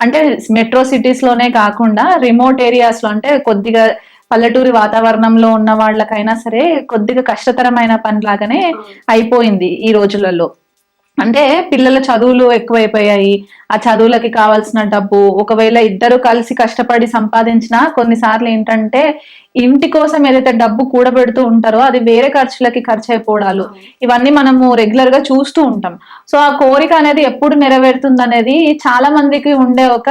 అంటే మెట్రో సిటీస్లోనే కాకుండా రిమోట్ ఏరియాస్లో అంటే కొద్దిగా పల్లెటూరి వాతావరణంలో ఉన్న వాళ్ళకైనా సరే కొద్దిగా కష్టతరమైన పని లాగానే అయిపోయింది ఈ రోజులలో. అంటే పిల్లల చదువులు ఎక్కువైపోయాయి. ఆ చదువులకి కావాల్సిన డబ్బు ఒకవేళ ఇద్దరు కలిసి కష్టపడి సంపాదించినా కొన్నిసార్లు ఏంటంటే ఇంటి కోసం ఏదైతే డబ్బు కూడబెడుతూ ఉంటారో అది వేరే ఖర్చులకి ఖర్చు అయిపోవడాలు ఇవన్నీ మనము రెగ్యులర్గా చూస్తూ ఉంటాం. సో ఆ కోరిక అనేది ఎప్పుడు నెరవేరుతుంది అనేది చాలా మందికి ఉండే ఒక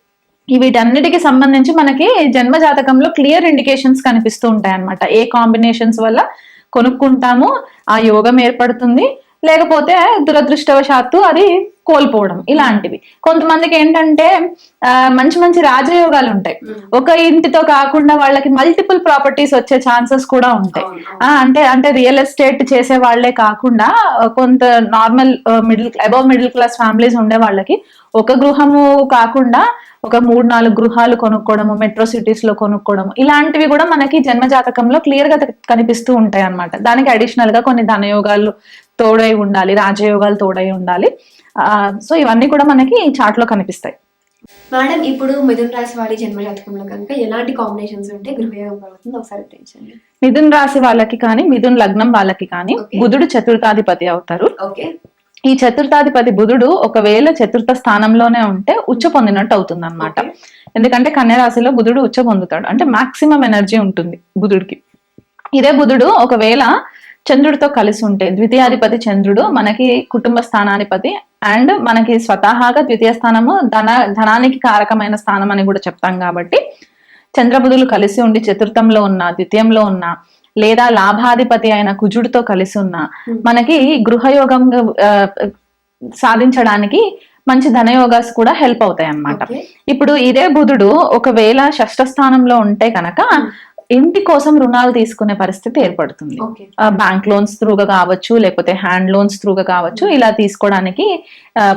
వీటన్నిటికి సంబంధించి మనకి జన్మ జాతకంలో క్లియర్ ఇండికేషన్స్ కనిపిస్తూ ఉంటాయి అన్నమాట ఏ కాంబినేషన్స్ వల్ల కొనుక్కుంటాము ఆ యోగం ఏర్పడుతుంది లేకపోతే దురదృష్టవశాత్తు అది కోల్పోవడం ఇలాంటివి. కొంతమందికి ఏంటంటే మంచి మంచి రాజయోగాలు ఉంటాయి. ఒక ఇంటితో కాకుండా వాళ్ళకి మల్టిపుల్ ప్రాపర్టీస్ వచ్చే ఛాన్సెస్ కూడా ఉంటాయి. అంటే అంటే రియల్ ఎస్టేట్ చేసే వాళ్ళే కాకుండా కొంత normal middle above middle class families ఉండే వాళ్ళకి ఒక గృహము కాకుండా ఒక మూడు నాలుగు గృహాలు కొనుక్కోవడము మెట్రో సిటీస్లో కొనుక్కోవడము ఇలాంటివి కూడా మనకి జన్మ జాతకంలో క్లియర్గా కనిపిస్తూ ఉంటాయి అన్నమాట దానికి అడిషనల్గా కొన్ని ధనయోగాలు తోడై ఉండాలి రాజయోగాలు తోడై ఉండాలి. సో ఇవన్నీ కూడా మనకి ఈ చార్ట్లో కనిపిస్తాయి. మేడం ఇప్పుడు మిథున రాశి వారి జన్మ జాతకంలో కనుక ఎలాంటి కాంబినేషన్స్ ఉంటే గృహయోగం కలుగుతుంది ఒకసారి తెచ్చండి మిథున్ రాశి వాళ్ళకి కానీ మిథున్ లగ్నం వాళ్ళకి కానీ. బుధుడు చతుర్థాధిపతి అవుతారు. ఓకే. ఈ చతుర్థాధిపతి బుధుడు ఒకవేళ చతుర్థ స్థానంలోనే ఉంటే ఉచ్చ పొందినట్టు అవుతుంది అనమాట ఎందుకంటే కన్య రాశిలో బుధుడు ఉచ్చ పొందుతాడు. అంటే మాక్సిమం ఎనర్జీ ఉంటుంది బుధుడికి. ఇదే బుధుడు ఒకవేళ చంద్రుడితో కలిసి ఉంటే ద్వితీయాధిపతి చంద్రుడు మనకి కుటుంబ స్థానాధిపతి అండ్ మనకి స్వతహాగా ద్వితీయ స్థానము ధన ధనానికి కారకమైన స్థానం అని కూడా చెప్తాం కాబట్టి చంద్రబుధులు కలిసి ఉండి చతుర్థంలో ఉన్న ద్వితీయంలో ఉన్న లేదా లాభాధిపతి అయిన కుజుడితో కలిసి ఉన్న మనకి గృహయోగం సాధించడానికి మంచి ధనయోగాస్ కూడా హెల్ప్ అవుతాయి అన్నమాట ఇప్పుడు ఇదే బుధుడు ఒకవేళ షష్ఠ స్థానంలో ఉంటే కనుక ఇంటి కోసం రుణాలు తీసుకునే పరిస్థితి ఏర్పడుతుంది. బ్యాంక్ లోన్స్ త్రూగా కావచ్చు లేకపోతే హ్యాండ్ లోన్స్ త్రూగా కావచ్చు ఇలా తీసుకోవడానికి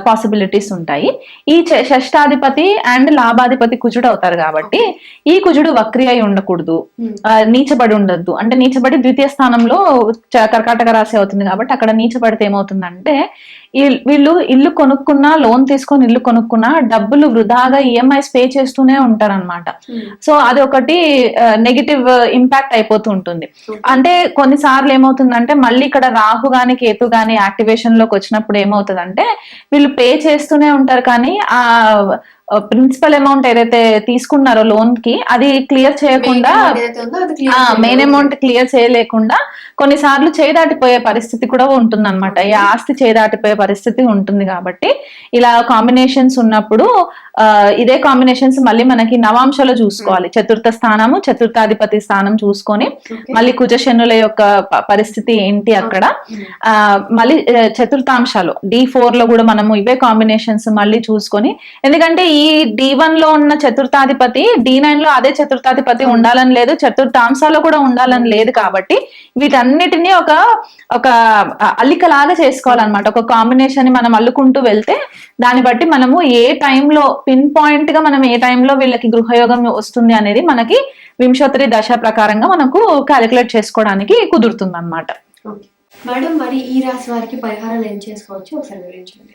పాసిబిలిటీస్ ఉంటాయి. ఈ షష్టాధిపతి అండ్ లాభాధిపతి కుజుడు అవుతారు కాబట్టి ఈ కుజుడు వక్రి అయి ఉండకూడదు. Hmm. నీచబడి ఉండద్దు. అంటే నీచబడి ద్వితీయ స్థానంలో కర్కాటక రాశి అవుతుంది కాబట్టి అక్కడ నీచబడితే ఏమవుతుందంటే వీళ్ళు ఇల్లు కొనుక్కున్నా లోన్ తీసుకొని ఇల్లు కొనుక్కున్నా డబ్బులు వృధాగా ఈఎంఐస్ పే చేస్తూనే ఉంటారన్నమాట Hmm. సో అది ఒకటి నెగిటివ్ ఇంపాక్ట్ అయిపోతూ ఉంటుంది. అంటే కొన్నిసార్లు ఏమవుతుందంటే మళ్ళీ ఇక్కడ రాహు గాని కేతు గాని యాక్టివేషన్లోకి వచ్చినప్పుడు ఏమవుతుందంటే వీళ్ళు పే చేస్తూనే ఉంటారు కానీ ఆ ప్రిన్సిపల్ అమౌంట్ ఏదైతే తీసుకున్నారో లోన్కి అది క్లియర్ చేయకుండా మెయిన్. అమౌంట్ క్లియర్ చేయలేకుండా కొన్నిసార్లు చేదాటిపోయే పరిస్థితి కూడా ఉంటుంది అనమాట ఈ ఆస్తి చేదాటిపోయే పరిస్థితి ఉంటుంది కాబట్టి ఇలా కాంబినేషన్స్ ఉన్నప్పుడు ఆ, ఇదే కాంబినేషన్స్ మళ్ళీ మనకి నవాంశలో చూసుకోవాలి చతుర్థ స్థానము చతుర్థాధిపతి స్థానం చూసుకొని. మళ్ళీ కుజశనుల యొక్క పరిస్థితి ఏంటి అక్కడ Hmm. ఆ మళ్ళీ చతుర్థాంశాలు డి ఫోర్లో కూడా మనము ఇవే కాంబినేషన్స్ మళ్ళీ చూసుకొని ఎందుకంటే ఈ డి వన్లో ఉన్న చతుర్థాధిపతి డి నైన్లో అదే చతుర్థాధిపతి ఉండాలని లేదు. చతుర్థాంశాల్లో కూడా ఉండాలని లేదు కాబట్టి వీటన్నిటిని ఒక ఒక అల్లికలాగా చేసుకోవాలన్నమాట. ఒక కాంబినేషన్ని మనం అల్లుకుంటూ వెళ్తే దాన్ని బట్టి మనము ఏ టైంలో పిన్ పాయింట్గా మనం ఏ టైంలో వీళ్ళకి గృహయోగం వస్తుంది అనేది మనకి వింశోత్తరి దశ ప్రకారంగా మనకు క్యాలిక్యులేట్ చేసుకోవడానికి కుదురుతుంది అనమాట మేడం మరి ఈ రాశి వారికి పరిహారాలు ఏం చేసుకోవచ్చు? ఒకసారి వివరించండి.